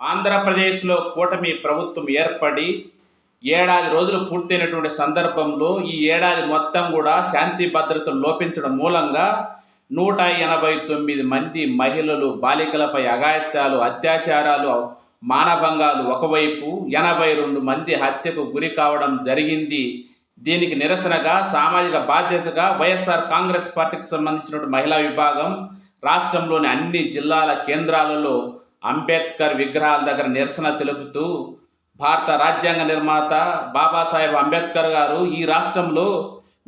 ఆంధ్రప్రదేశ్లో కూటమి ప్రభుత్వం ఏర్పడి ఏడాది రోజులు పూర్తయినటువంటి సందర్భంలో ఈ ఏడాది మొత్తం కూడా శాంతి భద్రతలు లోపించడం మూలంగా నూట ఎనభై తొమ్మిది మంది మహిళలు బాలికలపై అఘాయిత్యాలు అత్యాచారాలు మానభంగాలు ఒకవైపు ఎనభై రెండు మంది హత్యకు గురి కావడం జరిగింది. దీనికి నిరసనగా సామాజిక బాధ్యతగా వైఎస్ఆర్ కాంగ్రెస్ పార్టీకి సంబంధించినటువంటి మహిళా విభాగం రాష్ట్రంలోని అన్ని జిల్లాల కేంద్రాలలో అంబేద్కర్ విగ్రహాల దగ్గర నిరసన తెలుపుతూ భారత రాజ్యాంగ నిర్మాత బాబాసాహెబ్ అంబేద్కర్ గారు ఈ రాష్ట్రంలో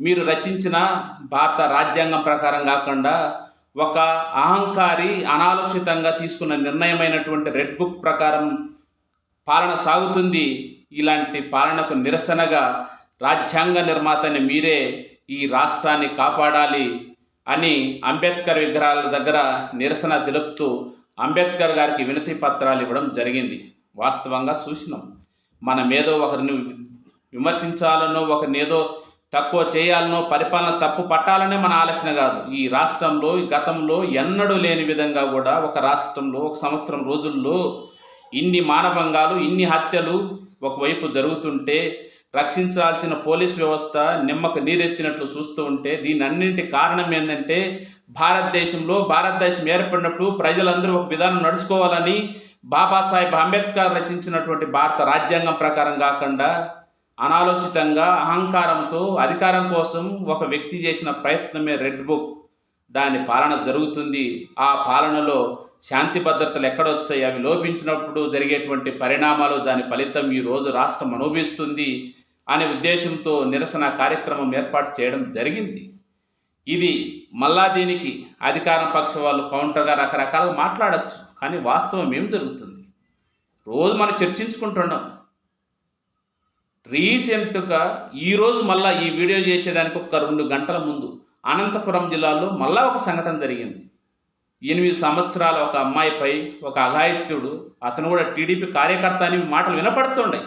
మీరు రచించిన భారత రాజ్యాంగం ప్రకారం కాకుండా ఒక అహంకారి అనాలోచితంగా తీసుకున్న నిర్ణయమైనటువంటి రెడ్ బుక్ ప్రకారం పాలన సాగుతుంది. ఇలాంటి పాలనకు నిరసనగా రాజ్యాంగ నిర్మాతని మీరే ఈ రాష్ట్రాన్ని కాపాడాలి అని అంబేద్కర్ విగ్రహాల దగ్గర నిరసన తెలుపుతూ అంబేద్కర్ గారికి వినతి పత్రాలు ఇవ్వడం జరిగింది. వాస్తవంగా చూసినాం మనం ఏదో ఒకరిని విమర్శించాలనో ఒకరిని ఏదో తక్కువ చేయాలనో పరిపాలన తప్పు పట్టాలనే మన ఆలోచన కాదు. ఈ రాష్ట్రంలో ఈ గతంలో ఎన్నడూ లేని విధంగా కూడా ఒక రాష్ట్రంలో ఒక సంవత్సరం రోజుల్లో ఇన్ని మానభంగాలు ఇన్ని హత్యలు ఒకవైపు జరుగుతుంటే రక్షించాల్సిన పోలీస్ వ్యవస్థ నిమ్మకు నీరెత్తినట్లు చూస్తూ ఉంటే దీని అన్నింటి కారణం ఏంటంటే భారతదేశంలో భారతదేశం ఏర్పడినప్పుడు ప్రజలందరూ ఒక విధానం నడుచుకోవాలని బాబాసాహెబ్ అంబేద్కర్ రచించినటువంటి భారత రాజ్యాంగం ప్రకారం కాకుండా అనాలోచితంగా అహంకారంతో అధికారం కోసం ఒక వ్యక్తి చేసిన ప్రయత్నమే రెడ్ బుక్. దాని పాలన జరుగుతుంది. ఆ పాలనలో శాంతి భద్రతలు ఎక్కడొచ్చాయి? అవి లోపించినప్పుడు జరిగేటువంటి పరిణామాలు దాని ఫలితం ఈ రోజు రాష్ట్రం అనుభవిస్తుంది అనే ఉద్దేశంతో నిరసన కార్యక్రమం ఏర్పాటు చేయడం జరిగింది. ఇది మళ్ళా దీనికి అధికారం పక్ష వాళ్ళు కౌంటర్గా రకరకాలుగా మాట్లాడచ్చు కానీ వాస్తవం ఏం జరుగుతుంది? రోజు మనం చర్చించుకుంటున్నాం రీసెంట్గా ఈరోజు మళ్ళా ఈ వీడియో చేసేదానికి ఒక రెండు గంటల ముందు అనంతపురం జిల్లాలో మళ్ళా ఒక సంఘటన జరిగింది. ఎనిమిది సంవత్సరాల ఒక అమ్మాయిపై ఒక అఘాయిత్యుడు అతను కూడా టీడీపీ కార్యకర్త అని మాటలు వినపడుతుండే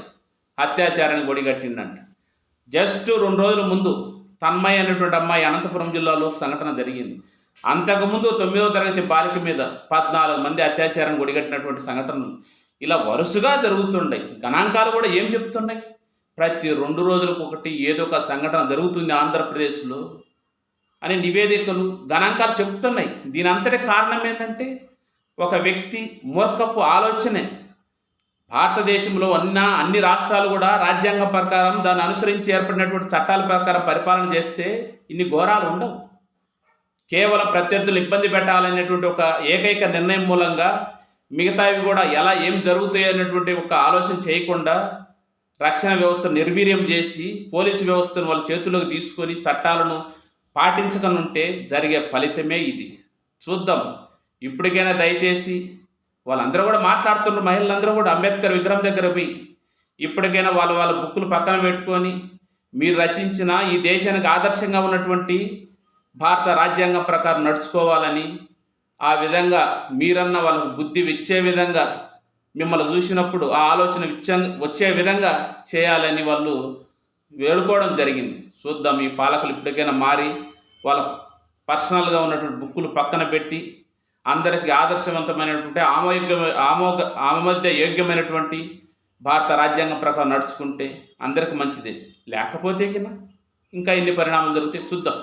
అత్యాచారాన్ని ఒడిగట్టిండంట. జస్ట్ రెండు రోజుల ముందు తన్మయ్య అనేటువంటి అమ్మాయి అనంతపురం జిల్లాలో సంఘటన జరిగింది. అంతకుముందు తొమ్మిదవ తరగతి బాలిక మీద పద్నాలుగు మంది అత్యాచారాన్ని ఒడిగట్టినటువంటి సంఘటనలు ఇలా వరుసగా జరుగుతుండే గణాంకాలు కూడా ఏం చెప్తున్నాయి? ప్రతి రెండు రోజులకు ఒకటి ఏదో ఒక సంఘటన జరుగుతుంది ఆంధ్రప్రదేశ్లో అనే నివేదికలు గణాంకాలు చెప్తున్నాయి. దీని అంతటి కారణం ఏంటంటే ఒక వ్యక్తి మూర్ఖపు ఆలోచనే. భారతదేశంలో ఉన్న అన్ని రాష్ట్రాలు కూడా రాజ్యాంగం ప్రకారం దాన్ని అనుసరించి ఏర్పడినటువంటి చట్టాల ప్రకారం పరిపాలన చేస్తే ఇన్ని ఘోరాలు ఉండవు. కేవలం ప్రత్యర్థులు ఇబ్బంది పెట్టాలనేటువంటి ఒక ఏకైక నిర్ణయం మూలంగా మిగతావి కూడా ఎలా ఏం జరుగుతాయి అనేటువంటి ఒక ఆలోచన చేయకుండా రక్షణ వ్యవస్థ నిర్వీర్యం చేసి పోలీసు వ్యవస్థను వాళ్ళ చేతుల్లోకి తీసుకొని చట్టాలను పాటించకనుంటే జరిగే ఫలితమే ఇది. చూద్దాం. ఇప్పటికైనా దయచేసి వాళ్ళందరూ కూడా మాట్లాడుతున్నారు మహిళలందరూ కూడా అంబేద్కర్ విగ్రహం దగ్గర పోయి ఇప్పటికైనా వాళ్ళు వాళ్ళ బుక్కులు పక్కన పెట్టుకొని మీరు రచించిన ఈ దేశానికి ఆదర్శంగా ఉన్నటువంటి భారత రాజ్యాంగం ప్రకారం నడుచుకోవాలని ఆ విధంగా మీరన్న వాళ్ళకు బుద్ధి ఇచ్చే విధంగా మిమ్మల్ని చూసినప్పుడు ఆ ఆలోచన ఇచ్చ వచ్చే విధంగా చేయాలని వాళ్ళు వేడుకోవడం జరిగింది. చూద్దాం ఈ పాలకులు ఇప్పటికైనా మారి వాళ్ళ పర్సనల్గా ఉన్నటువంటి బుక్కులు పక్కన పెట్టి అందరికీ ఆదర్శవంతమైనటువంటి ఆమోయోగ్య ఆమోగ ఆమోద్య యోగ్యమైనటువంటి భారత రాజ్యాంగం ప్రకారం నడుచుకుంటే అందరికి మంచిదే. లేకపోతే కింద ఇంకా ఎన్ని పరిణామాలు జరుగుతాయి చూద్దాం.